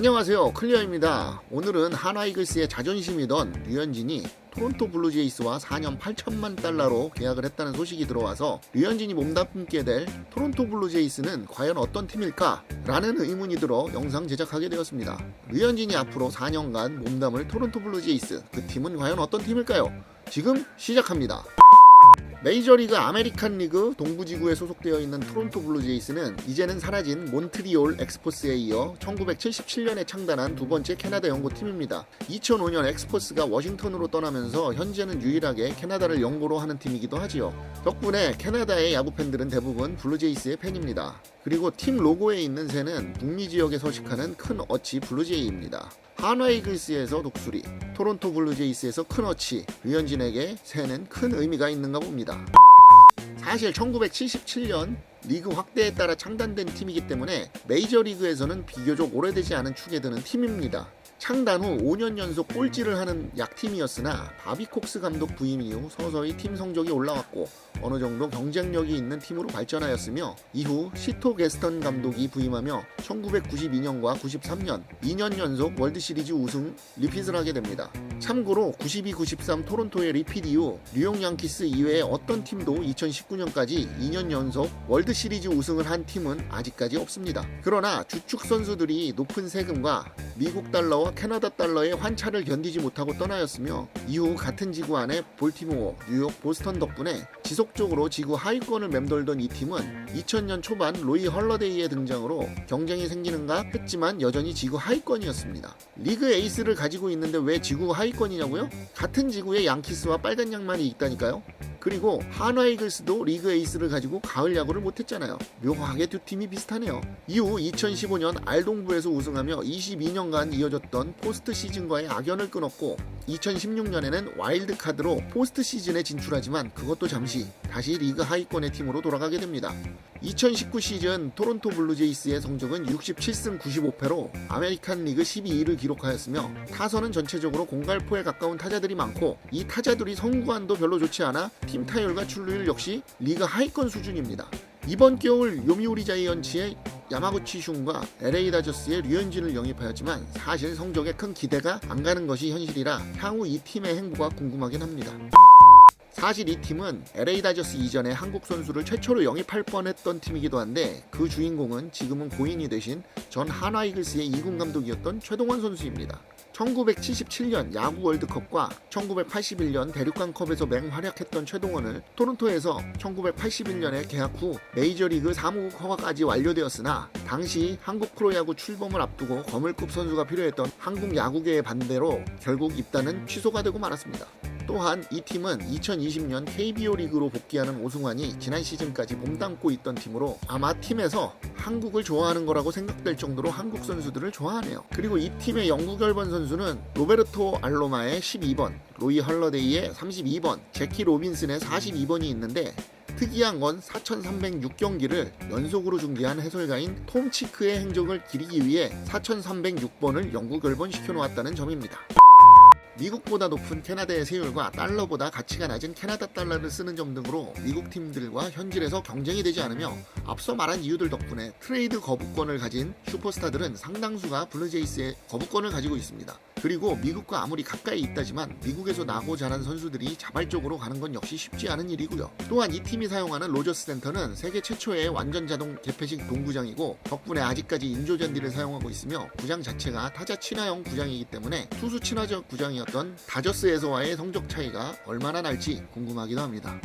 안녕하세요 클리어입니다 오늘은 하나이글스의 자존심이던 류현진이 토론토 블루제이스와 4년 8천만 달러로 계약을 했다는 소식이 들어와서 류현진이 몸담게 될 토론토 블루제이스는 과연 어떤 팀일까? 라는 의문이 들어 영상 제작하게 되었습니다 류현진이 앞으로 4년간 몸담을 토론토 블루제이스 그 팀은 과연 어떤 팀일까요? 지금 시작합니다 메이저리그 아메리칸 리그 동부지구에 소속되어 있는 토론토 블루제이스는 이제는 사라진 몬트리올 엑스포스에 이어 1977년에 창단한 두 번째 캐나다 연고팀입니다. 2005년 엑스포스가 워싱턴으로 떠나면서 현재는 유일하게 캐나다를 연고로 하는 팀이기도 하지요. 덕분에 캐나다의 야구 팬들은 대부분 블루제이스의 팬입니다. 그리고 팀 로고에 있는 새는 북미 지역에 서식하는 큰 어치 블루제이입니다. 한화이글스에서 독수리, 토론토 블루제이스에서 큰 어치, 류현진에게 새는 큰 의미가 있는가 봅니다. 사실 1977년 리그 확대에 따라 창단된 팀이기 때문에 메이저리그에서는 비교적 오래되지 않은 축에 드는 팀입니다. 창단 후 5년 연속 꼴찌를 하는 약팀이었으나 바비콕스 감독 부임 이후 서서히 팀 성적이 올라왔고 어느 정도 경쟁력이 있는 팀으로 발전하였으며 이후 시토 게스턴 감독이 부임하며 1992년과 93년 2년 연속 월드시리즈 우승 리핏을 하게 됩니다. 참고로 92-93 토론토의 리핏 이후 뉴욕 양키스 이외의 어떤 팀도 2019년까지 2년 연속 월드 시리즈 우승을 한 팀은 아직까지 없습니다. 그러나 주축 선수들이 높은 세금과 미국 달러와 캐나다 달러의 환차를 견디지 못하고 떠나였으며 이후 같은 지구 안에 볼티모어, 뉴욕, 보스턴 덕분에 지속적으로 지구 하위권을 맴돌던 이 팀은 2000년 초반 로이 헐러데이의 등장으로 경쟁이 생기는가 했지만 여전히 지구 하위권이었습니다. 리그 에이스를 가지고 있는데 왜 지구 하위권이냐고요? 같은 지구에 양키스와 빨간 양말이 있다니까요. 그리고 한화 이글스도 리그 에이스를 가지고 가을 야구를 못했잖아요. 묘하게 두 팀이 비슷하네요. 이후 2015년 알동부에서 우승하며 22년간 이어졌던 포스트 시즌과의 악연을 끊었고 2016년에는 와일드 카드로 포스트 시즌에 진출하지만 그것도 잠시 다시 리그 하위권의 팀으로 돌아가게 됩니다. 2019 시즌 토론토 블루제이스의 성적은 67승 95패로 아메리칸 리그 12위를 기록하였으며 타선은 전체적으로 공갈포에 가까운 타자들이 많고 이 타자들이 성구안도 별로 좋지 않아 팀 타율과 출루율 역시 리그 하위권 수준입니다. 이번 겨울 요미우리 자이언츠의 야마구치 슌과 LA 다저스의 류현진을 영입하였지만 사실 성적에 큰 기대가 안 가는 것이 현실이라 향후 이 팀의 행보가 궁금하긴 합니다. 사실 이 팀은 LA 다저스 이전에 한국 선수를 최초로 영입할 뻔했던 팀이기도 한데 그 주인공은 지금은 고인이 되신 전 한화 이글스의 2군 감독이었던 최동원 선수입니다. 1977년 야구 월드컵과 1981년 대륙간컵에서 맹활약했던 최동원을 토론토에서 1981년에 계약 후 메이저리그 사무국 허가까지 완료되었으나 당시 한국 프로야구 출범을 앞두고 거물급 선수가 필요했던 한국 야구계의 반대로 결국 입단은 취소가 되고 말았습니다. 또한 이 팀은 2020년 KBO 리그로 복귀하는 오승환이 지난 시즌까지 몸담고 있던 팀으로 아마 팀에서 한국을 좋아하는 거라고 생각될 정도로 한국 선수들을 좋아하네요. 그리고 이 팀의 영구 결번 선수는 로베르토 알로마의 12번, 로이 헐러데이의 32번, 제키 로빈슨의 42번이 있는데 특이한 건 4,306경기를 연속으로 중계한 해설가인 톰 치크의 행적을 기리기 위해 4,306번을 영구 결번시켜 놓았다는 점입니다. 미국보다 높은 캐나다의 세율과 달러보다 가치가 낮은 캐나다 달러를 쓰는 점 등으로 미국 팀들과 현질에서 경쟁이 되지 않으며 앞서 말한 이유들 덕분에 트레이드 거부권을 가진 슈퍼스타들은 상당수가 블루제이스의 거부권을 가지고 있습니다. 그리고 미국과 아무리 가까이 있다지만 미국에서 나고 자란 선수들이 자발적으로 가는 건 역시 쉽지 않은 일이고요. 또한 이 팀이 사용하는 로저스 센터는 세계 최초의 완전 자동 개폐식 동구장이고 덕분에 아직까지 인조 잔디를 사용하고 있으며 구장 자체가 타자 친화형 구장이기 때문에 투수 친화적 구장이었 던 다저스에서와의 성적 차이가 얼마나 날지 궁금하기도 합니다.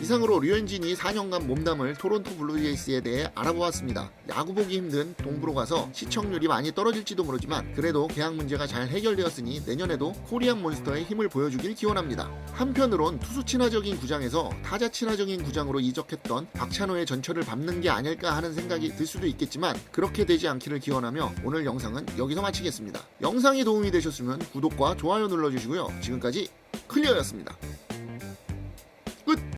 이상으로 류현진이 4년간 몸담을 토론토 블루제이스에 대해 알아보았습니다. 야구 보기 힘든 동부로 가서 시청률이 많이 떨어질지도 모르지만 그래도 계약 문제가 잘 해결되었으니 내년에도 코리안 몬스터의 힘을 보여주길 기원합니다. 한편으론 투수 친화적인 구장에서 타자 친화적인 구장으로 이적했던 박찬호의 전철을 밟는 게 아닐까 하는 생각이 들 수도 있겠지만 그렇게 되지 않기를 기원하며 오늘 영상은 여기서 마치겠습니다. 영상이 도움이 되셨으면 구독과 좋아요 눌러주시고요. 지금까지 클리어였습니다. 끝!